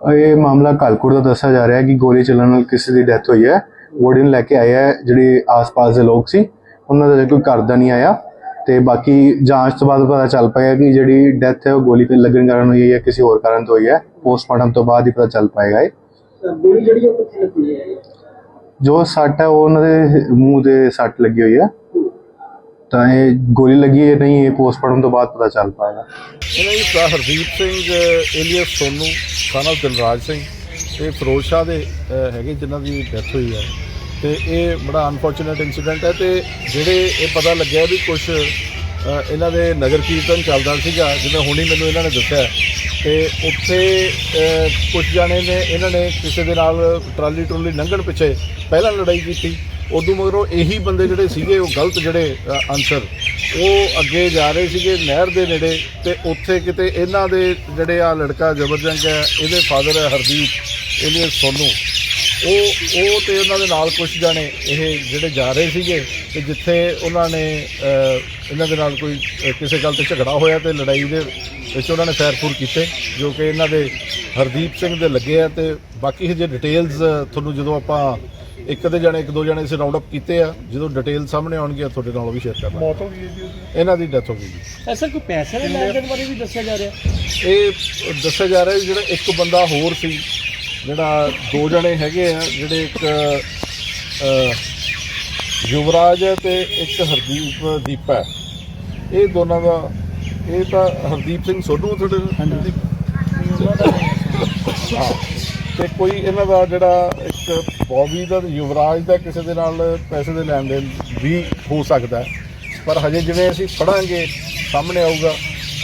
ਇਹ ਮਾਮਲਾ ਕਾਲਕੋਟ ਦਾ ਦੱਸਿਆ ਜਾ ਰਿਹਾ ਹੈ ਕਿ ਗੋਲੀ ਚੱਲਣ ਨਾਲ ਕਿਸੇ ਦੀ ਡੈਥ ਹੋਈ ਹੈ। ਬੋਡੀ ਨੂੰ ਲੈ ਕੇ ਆਏ ਹੈ ਜਿਹੜੇ ਆਸ-ਪਾਸ ਦੇ ਲੋਕ ਸੀ। ਉਹਨਾਂ ਦਾ ਕੋਈ ਘਰ ਦਾ ਨਹੀਂ ਆਇਆ ਤੇ ਬਾਕੀ ਜਾਂਚ ਤੋਂ ਬਾਅਦ ਪਤਾ ਚੱਲ ਪਾਏਗਾ ਕਿ ਜਿਹੜੀ ਡੈਥ ਹੈ ਉਹ ਗੋਲੀ ਤੇ ਲੱਗਣ ਕਾਰਨ ਹੋਈ ਹੈ ਜਾਂ ਕਿਸੇ ਹੋਰ ਕਾਰਨ ਤੋਂ ਹੋਈ ਹੈ। ਪੋਸਟਮਾਰਟਮ ਤੋਂ ਬਾਅਦ ਹੀ ਪਤਾ ਚੱਲ ਪਾਏਗਾ ਇਹ। ਗੋਲੀ ਜਿਹੜੀ ਉਹ ਕਿੱਥੇ ਲੱਗੀ ਹੈ? ਜੋ ਸੱਟ ਹੈ ਉਹ ਉਹਨਾਂ ਦੇ ਮੂੰਹ ਦੇ ਸੱਟ ਲੱਗੀ ਹੋਈ ਹੈ। ਤਾਂ ਇਹ ਗੋਲੀ ਲੱਗੀ ਹੈ ਨਹੀਂ ਇਹ ਪੋਸਟਮਾਰਟਮ ਤੋਂ ਬਾਅਦ ਪਤਾ ਚੱਲ ਪਾਏਗਾ। ਇਹਨਾਂ ਦੀ ਭਰਾ ਹਰਦੀਪ ਸਿੰਘ ਏਲੀਅਸ ਸੋਨੂ ਸਾਨਾ of ਦਿਲਰਾਜ ਸਿੰਘ ਇਹ ਫਿਰੋਜ਼ ਸ਼ਾਹ ਦੇ ਅਹ, ਹੈਗੇ ਜਿਨ੍ਹਾਂ ਦੀ ਡੈਥ ਹੋਈ ਹੈ। ਤੇ ਇਹ ਬੜਾ ਅਨਫੋਰਚੂਨੇਟ ਇਨਸੀਡੈਂਟ ਹੈ ਤੇ ਜਿਹੜੇ ਇਹ ਪਤਾ ਲੱਗਿਆ ਵੀ ਕੁਝ ਇਹਨਾਂ ਦੇ ਨਗਰ ਕੀਰਤਨ ਚੱਲਦਾ ਸੀਗਾ ਜਿਵੇਂ ਹੁਣੀ ਮੈਨੂੰ ਇਹਨਾਂ ਨੇ ਦੱਸਿਆ। ਤੇ ਉੱਥੇ ਕੁਝ ਜਾਣੇ ਨੇ ਇਹਨਾਂ ਨੇ ਕਿਸੇ ਦੇ ਨਾਲ ਟਰਾਲੀ ਟਰੋਲੀ ਲੰਘਣ ਪਿੱਛੇ ਪਹਿਲਾਂ ਲੜਾਈ ਕੀਤੀ। ਉਦੋਂ ਮਗਰੋਂ ਇਹੀ ਬੰਦੇ ਜਿਹੜੇ ਸੀਗੇ, ਉਹ ਗਲਤ ਜਿਹੜੇ ਆਨਸਰ ਉਹ ਅੱਗੇ ਜਾ ਰਹੇ ਸੀਗੇ ਨਹਿਰ ਦੇ ਨੇੜੇ ਤੇ ਉੱਥੇ ਕਿਤੇ ਇਹਨਾਂ ਦੇ ਜਿਹੜੇ ਆ ਲੜਕਾ ਜਬਰਜੰਗ ਹੈ, ਇਹਦੇ ਫਾਦਰ ਹੈ ਹਰਦੀਪ, ਇਹਨੇ ਸੋਨੂ, ਉਹ ਉਹ ਤੇ ਉਹਨਾਂ ਦੇ ਨਾਲ ਕੁਝ ਜਾਣੇ ਇਹ ਜਿਹੜੇ ਜਾ ਰਹੇ ਸੀਗੇ ਤੇ ਜਿੱਥੇ ਉਹਨਾਂ ਨੇ ਇਹਨਾਂ ਦੇ ਨਾਲ ਕੋਈ ਕਿਸੇ ਗੱਲ ਤੇ ਝਗੜਾ ਹੋਇਆ ਤੇ ਲੜਾਈ ਦੇ ਵਿੱਚ ਉਹਨਾਂ ਨੇ ਫੈਰਫੂਰ ਕੀਤੇ, ਜੋ ਕਿ ਇਹਨਾਂ ਦੇ ਹਰਦੀਪ ਸਿੰਘ ਦੇ ਲੱਗੇ ਆ ਤੇ ਬਾਕੀ ਇਹ ਜੇ ਡਿਟੇਲਸ ਤੁਹਾਨੂੰ ਜਦੋਂ ਆਪਾਂ ਇੱਕ ਦੇ ਜਾਣੇ ਇੱਕ ਦੋ ਜਾਣੇ ਅਸੀਂ ਰਾਉਂਡ ਅਪ ਕੀਤੇ ਆ। ਜਦੋਂ ਡਿਟੇਲ ਸਾਹਮਣੇ ਆਉਣਗੀਆਂ ਤੁਹਾਡੇ ਨਾਲ ਉਹ ਵੀ ਸ਼ੇਅਰ ਕਰਾਂਗੇ ਮੌਤ ਹੋ ਗਈ ਜੀ ਇਹਨਾਂ ਦੀ ਡੈਥ ਹੋ ਗਈ ਜੀ। ਐਸਾ ਕੋਈ ਪੈਸੇ ਦੇ ਲੈਣ ਦੇਣ ਬਾਰੇ ਵੀ ਦੱਸਿਆ ਜਾ ਰਿਹਾ? ਇਹ ਦੱਸਿਆ ਜਾ ਰਿਹਾ ਵੀ ਜਿਹੜਾ ਇੱਕ ਬੰਦਾ ਹੋਰ ਸੀ ਜਿਹੜਾ ਦੋ ਜਣੇ ਹੈਗੇ ਆ ਜਿਹੜੇ ਇੱਕ ਅਹ, ਯੁਵਰਾਜ ਹੈ ਤੇ ਇੱਕ ਹਰਦੀਪ ਦੀਪਾ ਹੈ। ਇਹ ਦੋਨਾਂ ਦਾ ਇਹ ਤਾਂ ਹਰਦੀਪ ਸਿੰਘ ਸੋਢੂ ਤੁਹਾਡੇ ਹਾਂ। ਤੇ ਕੋਈ ਇਹਨਾਂ ਦਾ ਜਿਹੜਾ ਇੱਕ ਬੌਬੀ ਦਾ ਤੇ ਯੁਵਰਾਜ ਦਾ ਕਿਸੇ ਦੇ ਨਾਲ ਪੈਸੇ ਦੇ ਲੈਣ ਦੇਣ ਵੀ ਹੋ ਸਕਦਾ ਹੈ। ਪਰ ਹਜੇ ਜਿਵੇਂ ਅਸੀਂ ਫੜਾਂਗੇ ਸਾਹਮਣੇ ਆਊਗਾ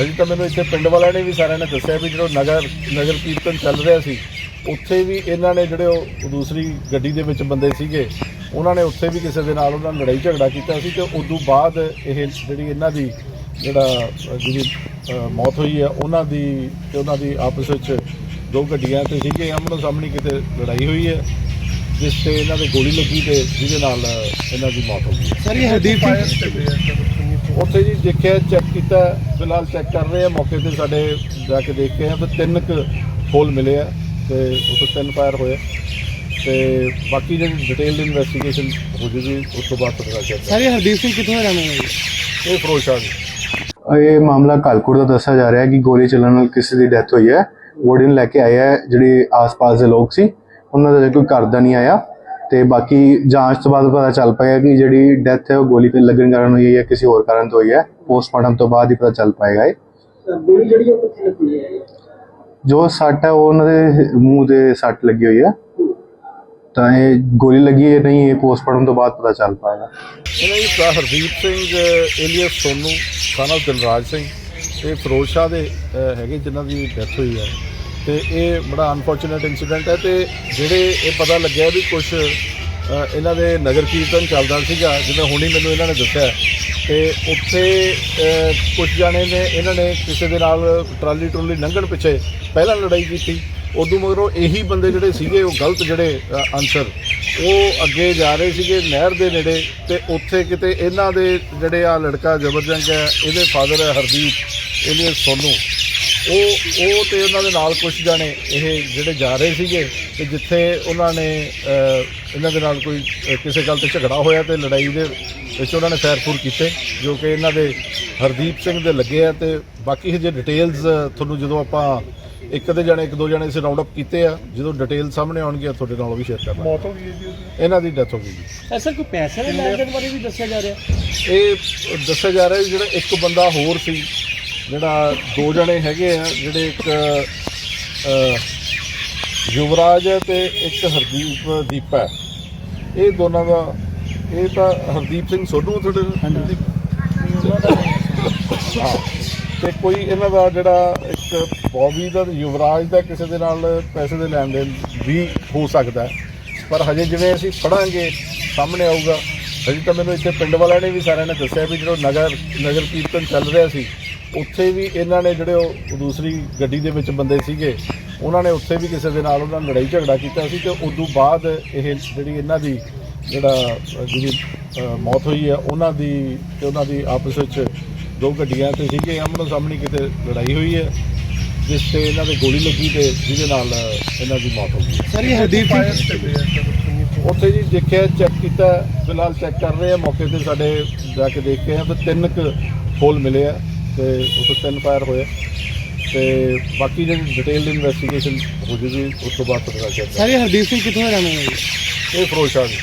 ਹਜੇ ਤਾਂ ਮੈਨੂੰ ਇੱਥੇ ਪਿੰਡ ਵਾਲਿਆਂ ਨੇ ਵੀ ਸਾਰਿਆਂ ਨੇ ਦੱਸਿਆ ਵੀ ਜਿਹੜਾ ਨਗਰ ਨਗਰ ਕੀਰਤਨ ਚੱਲ ਰਿਹਾ ਸੀ ਉੱਥੇ ਵੀ ਇਹਨਾਂ ਨੇ ਜਿਹੜੇ ਉਹ ਦੂਸਰੀ ਗੱਡੀ ਦੇ ਵਿੱਚ ਬੰਦੇ ਸੀਗੇ ਉਹਨਾਂ ਨੇ ਉੱਥੇ ਵੀ ਕਿਸੇ ਦੇ ਨਾਲ ਉਹਨਾਂ ਨਾਲ ਲੜਾਈ ਝਗੜਾ ਕੀਤਾ ਸੀ ਤੇ ਉਦੋਂ ਬਾਅਦ ਇਹ ਜਿਹੜੀ ਇਹਨਾਂ ਦੀ ਜਿਹੜਾ ਅ, ਜਿਹੜੀ ਅ, ਮੌਤ ਹੋਈ ਹੈ ਉਹਨਾਂ ਦੀ ਤੇ ਉਹਨਾਂ ਦੀ ਆਪਸ ਵਿੱਚ ਦੋ ਗੱਡੀਆਂ ਤੇ ਸੀਗੇ ਆਮਣੋ ਸਾਹਮਣੇ ਕਿਤੇ ਲੜਾਈ ਹੋਈ ਹੈ ਜਿਸ ਤੇ ਇਹਨਾਂ ਦੇ ਗੋਲੀ ਲੱਗੀ ਤੇ ਜਿਹਦੇ ਨਾਲ ਇਹਨਾਂ ਦੀ ਮੌਤ ਹੋ ਗਈ। ਸਰ ਇਹ ਹਰਦੀਪ ਸਿੰਘ ਉੱਥੇ ਜੀ ਦੇਖਿਆ ਚੈੱਕ ਕੀਤਾ ਫਿਲਹਾਲ ਚੈੱਕ ਕਰ ਰਹੇ ਆ ਮੌਕੇ ਤੇ ਸਾਡੇ ਜਾ ਕੇ ਦੇਖ ਕੇ ਆ ਤੇ ਤਿੰਨ ਕੁ ਹੋਲ ਮਿਲੇ ਆ ਤੇ ਉੱਥੇ ਤਿੰਨ ਫਾਇਰ ਹੋਏ ਤੇ ਬਾਕੀ ਜਿਹੜੀ ਡਿਟੇਲਡ ਇਨਵੈਸਟੀਗੇਸ਼ਨ ਹੋ ਜੂਗੀ ਉਸ ਤੋਂ ਬਾਅਦ ਪਤਾ ਚੱਲੇਗਾ ਸਰ ਇਹ ਹਰਦੀਪ ਸਿੰਘ ਕਿੱਥੋਂ ਰਹਿਣ ਹੈ ਇਹ ਫਿਰੋਜ਼ ਸ਼ਾਹ ਜੀ। ਇਹ ਮਾਮਲਾ ਕਾਲਕੋਟ ਦਾ ਦੱਸਿਆ ਜਾ ਰਿਹਾ ਹੈ ਕਿ ਗੋਲੀ ਚੱਲਣ ਨਾਲ ਕਿਸੇ ਦੀ ਡੈਥ ਹੋਈ ਹੈ। ਬੋਡੀ ਨੂੰ ਲੈ ਕੇ ਹੈ ਜਿਹੜੇ ਆਸ-ਪਾਸ ਦੇ ਲੋਕ ਸੀ ਉਹਨਾਂ ਦਾ ਕੋਈ ਘਰ ਦਾ ਨਹੀਂ ਆਇਆ ਤੇ ਬਾਕੀ ਜਾਂਚ ਤੋਂ ਬਾਅਦ ਪਤਾ ਚੱਲ ਪਾਏਗਾ ਕਿ ਜਿਹੜੀ ਡੈਥ ਹੈ ਉਹ ਗੋਲੀ ਤੇ ਲੱਗਣ ਕਾਰਨ ਹੋਈ ਹੈ ਜਾਂ ਕਿਸੇ ਹੋਰ ਕਾਰਨ ਤੋਂ ਹੋਈ ਹੈ ਪੋਸਟਮਾਰਟਮ ਤੋਂ ਬਾਅਦ ਹੀ ਪਤਾ ਚੱਲ ਪਾਏਗਾ ਇਹ। ਗੋਲੀ ਜਿਹੜੀ ਉਹ ਕਿੱਥੇ ਲੱਗੀ ਹੈ? ਜੋ ਸੱਟ ਹੈ ਉਹ ਉਹਨਾਂ ਦੇ ਮੂੰਹ ਦੇ ਸੱਟ ਲੱਗੀ ਹੋਈ ਹੈ। ਤਾਂ ਇਹ ਗੋਲੀ ਲੱਗੀ ਹੈ ਨਹੀਂ ਇਹ ਪੋਸਟਮਾਰਟਮ ਤੋਂ ਬਾਅਦ ਪਤਾ ਚੱਲ ਪਾਏਗਾ। ਭਰਾ ਹਰਦੀਪ ਸਿੰਘ ਏਲੀਅਸ ਸੋਨੂ of ਦਿਲਰਾਜ ਸਿੰਘ। ਇਹ ਫਿਰੋਜ਼ ਸ਼ਾਹ ਦੇ ਹੈਗੇ ਜਿਨ੍ਹਾਂ ਦੀ ਡੈਥ ਹੋਈ ਹੈ। ਤੇ ਇਹ ਬੜਾ ਅਨਫੋਰਚੂਨੇਟ ਇਨਸੀਡੈਂਟ ਹੈ ਤੇ ਜਿਹੜੇ ਇਹ ਪਤਾ ਲੱਗਿਆ ਵੀ ਕੁਝ ਇਹਨਾਂ ਦੇ ਨਗਰ ਕੀਰਤਨ ਚੱਲਦਾ ਸੀਗਾ, ਜਿਵੇਂ ਹੁਣੀ ਮੈਨੂੰ ਇਹਨਾਂ ਨੇ ਦੱਸਿਆ ਤੇ ਉੱਥੇ ਕੁਝ ਜਾਣੇ ਨੇ, ਇਹਨਾਂ ਨੇ ਕਿਸੇ ਦੇ ਨਾਲ ਟਰਾਲੀ ਟਰੋਲੀ ਲੰਘਣ ਪਿੱਛੇ ਪਹਿਲਾਂ ਲੜਾਈ ਕੀਤੀ। ਉਦੋਂ ਮਗਰੋਂ ਇਹੀ ਬੰਦੇ ਜਿਹੜੇ ਸੀਗੇ, ਉਹ ਗਲਤ ਜਿਹੜੇ ਆਨਸਰ ਉਹ ਅੱਗੇ ਜਾ ਰਹੇ ਸੀਗੇ ਨਹਿਰ ਦੇ ਨੇੜੇ ਤੇ ਉੱਥੇ ਕਿਤੇ ਇਹਨਾਂ ਦੇ ਜਿਹੜੇ ਆ ਲੜਕਾ ਜਬਰਜੰਗ ਹੈ, ਇਹਦੇ ਫਾਦਰ ਹੈ ਹਰਦੀਪ। ਇਹਨੇ ਸੋਨੂ। ਉਹ ਉਹ ਤੇ ਉਹਨਾਂ ਦੇ ਨਾਲ ਕੁਝ ਜਾਣੇ ਇਹ ਜਿਹੜੇ ਜਾ ਰਹੇ ਸੀਗੇ ਤੇ ਜਿੱਥੇ ਉਹਨਾਂ ਨੇ ਇਹਨਾਂ ਦੇ ਨਾਲ ਕੋਈ ਕਿਸੇ ਗੱਲ ਤੇ ਝਗੜਾ ਹੋਇਆ ਤੇ ਲੜਾਈ ਦੇ ਵਿੱਚ ਉਹਨਾਂ ਨੇ ਫੈਰਫੂਰ ਕੀਤੇ ਜੋ ਕਿ ਇਹਨਾਂ ਦੇ ਹਰਦੀਪ ਸਿੰਘ ਦੇ ਲੱਗੇ ਆ ਤੇ ਬਾਕੀ ਇਹ ਜੇ ਡਿਟੇਲਸ ਤੁਹਾਨੂੰ ਜਦੋਂ ਆਪਾਂ ਇੱਕ ਦੇ ਜਾਣੇ ਇੱਕ ਦੋ ਜਾਣੇ ਅਸੀਂ ਰਾਉਂਡ ਅਪ ਕੀਤੇ ਆ ਜਦੋਂ ਡਿਟੇਲ ਸਾਹਮਣੇ ਆਉਣਗੀਆਂ ਤੁਹਾਡੇ ਨਾਲ ਉਹ ਵੀ ਸ਼ੇਅਰ ਕਰਾਂਗੇ ਮੌਤ ਹੋ ਗਈ ਜੀ ਇਹਨਾਂ ਦੀ ਡੈਥ ਹੋ ਗਈ ਜੀ। ਐਸਾ ਕੋਈ ਪੈਸੇ ਦੇ ਲੈਣ ਬਾਰੇ ਵੀ ਦੱਸਿਆ ਜਾ ਰਿਹਾ? ਇਹ ਦੱਸਿਆ ਜਾ ਰਿਹਾ ਜਿਹੜਾ ਇੱਕ ਬੰਦਾ ਹੋਰ ਸੀ ਜਿਹੜਾ ਦੋ ਜਣੇ ਹੈਗੇ ਆ ਜਿਹੜੇ ਇੱਕ ਯੁਵਰਾਜ ਤੇ ਇੱਕ ਹਰਦੀਪ ਦੀਪਾ ਹੈ। ਇਹ ਦੋਨਾਂ ਦਾ ਇਹ ਤਾਂ ਹਰਦੀਪ ਸਿੰਘ ਸੋਢੂ ਤੁਹਾਡੇ ਹਾਂ ਤੇ ਕੋਈ ਇਹਨਾਂ ਦਾ ਜਿਹੜਾ ਇੱਕ ਬੌਬੀ ਦਾ ਤੇ ਯੁਵਰਾਜ ਦਾ ਕਿਸੇ ਦੇ ਨਾਲ ਪੈਸੇ ਦੇ ਲੈਣ ਦੇਣ ਵੀ ਹੋ ਸਕਦਾ ਹੈ। ਪਰ ਹਜੇ ਜਿਵੇਂ ਅਸੀਂ ਪੜਾਂਗੇ ਸਾਹਮਣੇ ਆਊਗਾ ਹਜੇ ਤਾਂ ਮੈਨੂੰ ਇੱਥੇ ਪਿੰਡ ਵਾਲਿਆਂ ਨੇ ਵੀ ਸਾਰਿਆਂ ਨੇ ਦੱਸਿਆ ਵੀ ਜਦੋਂ ਨਗਰ ਨਗਰ ਕੀਰਤਨ ਚੱਲ ਰਿਹਾ ਸੀ ਉੱਥੇ ਵੀ ਇਹਨਾਂ ਨੇ ਜਿਹੜੇ ਉਹ ਦੂਸਰੀ ਗੱਡੀ ਦੇ ਵਿੱਚ ਬੰਦੇ ਸੀਗੇ ਉਹਨਾਂ ਨੇ ਉੱਥੇ ਵੀ ਕਿਸੇ ਦੇ ਨਾਲ ਉਹਨਾਂ ਨਾਲ ਲੜਾਈ ਝਗੜਾ ਕੀਤਾ ਸੀ ਤੇ ਉਦੋਂ ਬਾਅਦ ਇਹ ਜਿਹੜੀ ਇਹਨਾਂ ਦੀ ਜਿਹੜਾ ਜਿਹੜੀ ਮੌਤ ਹੋਈ ਹੈ ਉਹਨਾਂ ਦੀ ਤੇ ਉਹਨਾਂ ਦੀ ਆਪਸ ਵਿੱਚ ਦੋ ਗੱਡੀਆਂ ਤੇ ਸੀਗੇ ਆਮਣੋ ਸਾਹਮਣੇ ਕਿਤੇ ਲੜਾਈ ਹੋਈ ਹੈ ਜਿਸ ਤੇ ਇਹਨਾਂ ਦੇ ਗੋਲੀ ਲੱਗੀ ਤੇ ਜਿਹਦੇ ਨਾਲ ਇਹਨਾਂ ਦੀ ਮੌਤ ਹੋ ਗਈ। ਸਰ ਇਹ ਹਰਦੀਪ ਉੱਥੇ ਜੀ ਦੇਖਿਆ ਚੈੱਕ ਕੀਤਾ ਫਿਲਹਾਲ ਚੈੱਕ ਕਰ ਰਹੇ ਆ ਮੌਕੇ ਤੇ ਸਾਡੇ ਜਾ ਕੇ ਦੇਖ ਕੇ ਆ ਤੇ ਤਿੰਨ ਕੁ ਹੋਲ ਮਿਲੇ ਆ। ਤੇ ਉੱਥੇ ਤਿੰਨ ਫਾਇਰ ਹੋਏ। ਤੇ ਬਾਕੀ ਜਿਹੜੀ ਡਿਟੇਲਡ ਇਨਵੈਸਟੀਗੇਸ਼ਨ ਹੋ ਜੂਗੀ ਉਸ ਤੋਂ ਬਾਅਦ ਪਤਾ ਚੱਲੇਗਾ ਸਰ ਹਰਦੀਪ ਸਿੰਘ ਕਿੱਥੋਂ ਰਹਿਣ ਜੀ? ਇਹ ਫਰੋਸ਼ਾ ਜੀ।